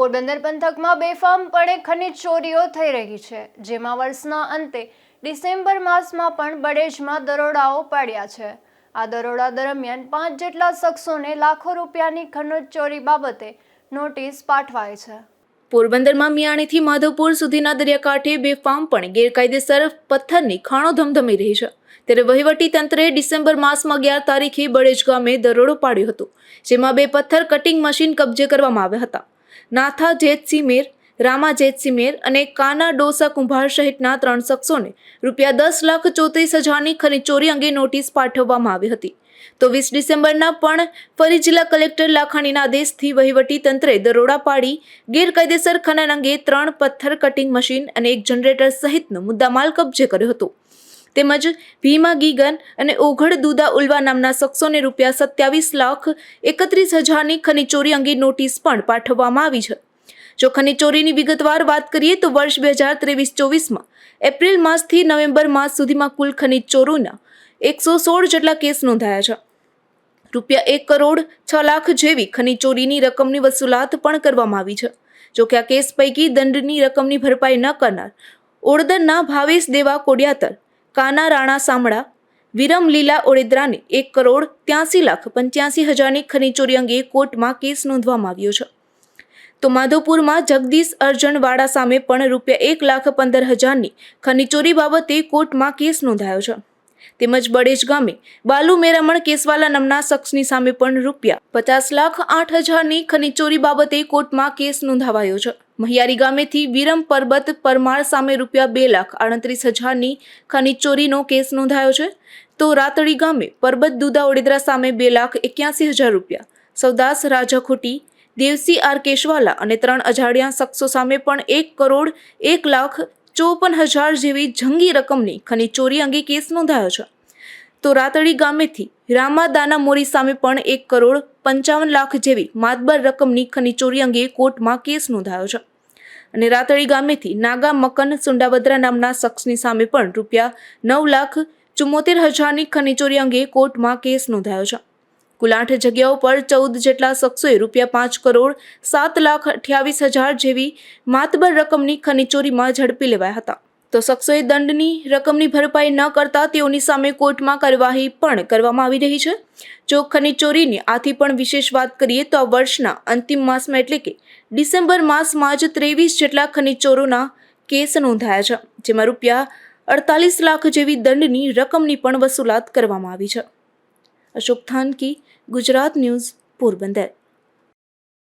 પોરબંદર પંથકમાં બેફામપણે ખનીજ ચોરીઓ થઈ રહી છે. જેમાં વર્ષના અંતે ડિસેમ્બર માસમાં પણ બડેજમાં દરોડાઓ પાડ્યા છે. આ દરોડા દરમિયાન પાંચ જેટલા શખ્સોને લાખો રૂપિયાની ખનીજ ચોરી બાબતે નોટિસ પાઠવાય છે. પોરબંદરમાં મિયાણીથી માધવપુર સુધીના દરિયાકાંઠે બેફામપણે ગેરકાયદેસર પથ્થરની ખાણો ધમધમી રહી છે. ત્યારે વહીવટી તંત્રે ડિસેમ્બર માસમાં અગિયાર તારીખે બળેજ ગામે દરોડો પાડ્યો હતો, જેમાં બે પથ્થર કટિંગ મશીન કબજે કરવામાં આવ્યા હતા. નાથા જેતસિંહ રામા જેતસિંહ અને કાના ડોસા કુંભાર સહિતના ત્રણ શખ્સોને રૂપિયા દસ લાખ ચોત્રીસ હજારની ખનીજ ચોરી અંગે નોટિસ પાઠવવામાં આવી હતી. તો વીસ ડિસેમ્બરના પણ ફરી જિલ્લા કલેક્ટર લાખાણીના આદેશથી વહીવટી તંત્રે દરોડા પાડી, ગેરકાયદેસર ખનન અંગે ત્રણ પથ્થર કટિંગ મશીન અને એક જનરેટર સહિતનો મુદ્દામાલ કબજે કર્યો હતો. તેમજ ભીમા ગીગન અને ઓઘડ દુદા ઉલવા નામના શખ્સોને રૂપિયા સત્યાવીસ લાખ એકત્રીસ હજારની ખનીજ ચોરી અંગે નોટિસ પણ પાઠવવામાં આવી છે. જો ખનીજ ચોરીની વિગતવાર વાત કરીએ તો વર્ષ બે હજાર ત્રેવીસ ચોવીસમાં એપ્રિલ માસથી નવેમ્બર માસ સુધીમાં કુલ ખનીજ ચોરોના એકસો સોળ જેટલા કેસ નોંધાયા છે. રૂપિયા એક કરોડ છ લાખ જેવી ખનીજ ચોરીની રકમની વસૂલાત પણ કરવામાં આવી છે. જોકે આ કેસ પૈકી દંડની રકમની ભરપાઈ ન કરનાર ઓળદરના ભાવેશ દેવા કોડિયાતર કાના રાણા સામળા, વિરમ લીલા ઓળેદરાને એક કરોડ ત્યાસી લાખ પંચ્યાસી હજારની ખનીચોરી અંગે કોર્ટમાં કેસ નોંધવામાં આવ્યો છે. તો માધોપુરમાં જગદીશ અર્જણવાડા સામે પણ રૂપિયા એક લાખ પંદર હજારની ખનીચોરી બાબતે કોર્ટમાં કેસ નોંધાયો છે. તેમજ બડેજ ગામે બાલુ મેરામણ કેસવાલા નામના શખ્સની સામે પણ રૂપિયા પચાસ લાખ આઠ હજારની ખનીચોરી બાબતે કોર્ટમાં કેસ નોંધાવાયો છે. મહિયારી ગામેથી વિરમ પરબત પરમાર સામે રૂપિયા બે લાખ આડત્રીસ હજારની ખનીજ ચોરીનો કેસ નોંધાયો છે. તો રાતડી ગામે પરબત દુદા ઓડેદરા સામે બે લાખ એક્યાસી હજાર રૂપિયા સૌદાસ રાજાખોટી, દેવસી આર કેશવાલા અને ત્રણ અજાણ્યા શખ્સો સામે પણ એક કરોડ એક લાખ ચોપન હજાર જેવી જંગી રકમની ખનીજ ચોરી અંગે કેસ નોંધાયો છે. તો રાતડી ગામેથી રામા દાના મોરી સામે પણ એક કરોડ પંચાવન લાખ જેવી માતબર રકમની ખનીજ ચોરી અંગે કોર્ટમાં કેસ નોંધાયો છે. અને રાતળી ગામેથી નાગા મકન સુંડાવદ્રા નામના શખ્સની સામે પણ રૂપિયા નવ લાખ ચુમ્મોતેર હજારની ખનીચોરી અંગે કોર્ટમાં કેસ નોંધાયો છે. કુલ આઠ જગ્યાઓ પર ચૌદ જેટલા શખ્સોએ રૂપિયા પાંચ કરોડ સાત લાખ અઠ્યાવીસ હજાર જેવી માતબર રકમની ખનીચોરીમાં ઝડપી લેવાયા હતા. તો શખ્સોએ દંડની રકમની ભરપાઈ ન કરતા તેઓની સામે કોર્ટમાં કાર્યવાહી પણ કરવામાં આવી રહી છે. જો ખનીજ ચોરીની આથી પણ વિશેષ વાત કરીએ તો આ વર્ષના અંતિમ માસમાં એટલે કે ડિસેમ્બર માસમાં જ ત્રેવીસ જેટલા ખનીજ ચોરોના કેસ નોંધાયા છે, જેમાં રૂપિયા અડતાલીસ લાખ જેવી દંડની રકમની પણ વસૂલાત કરવામાં આવી છે. અશોક થાનકી, ગુજરાત ન્યૂઝ પોરબંદર.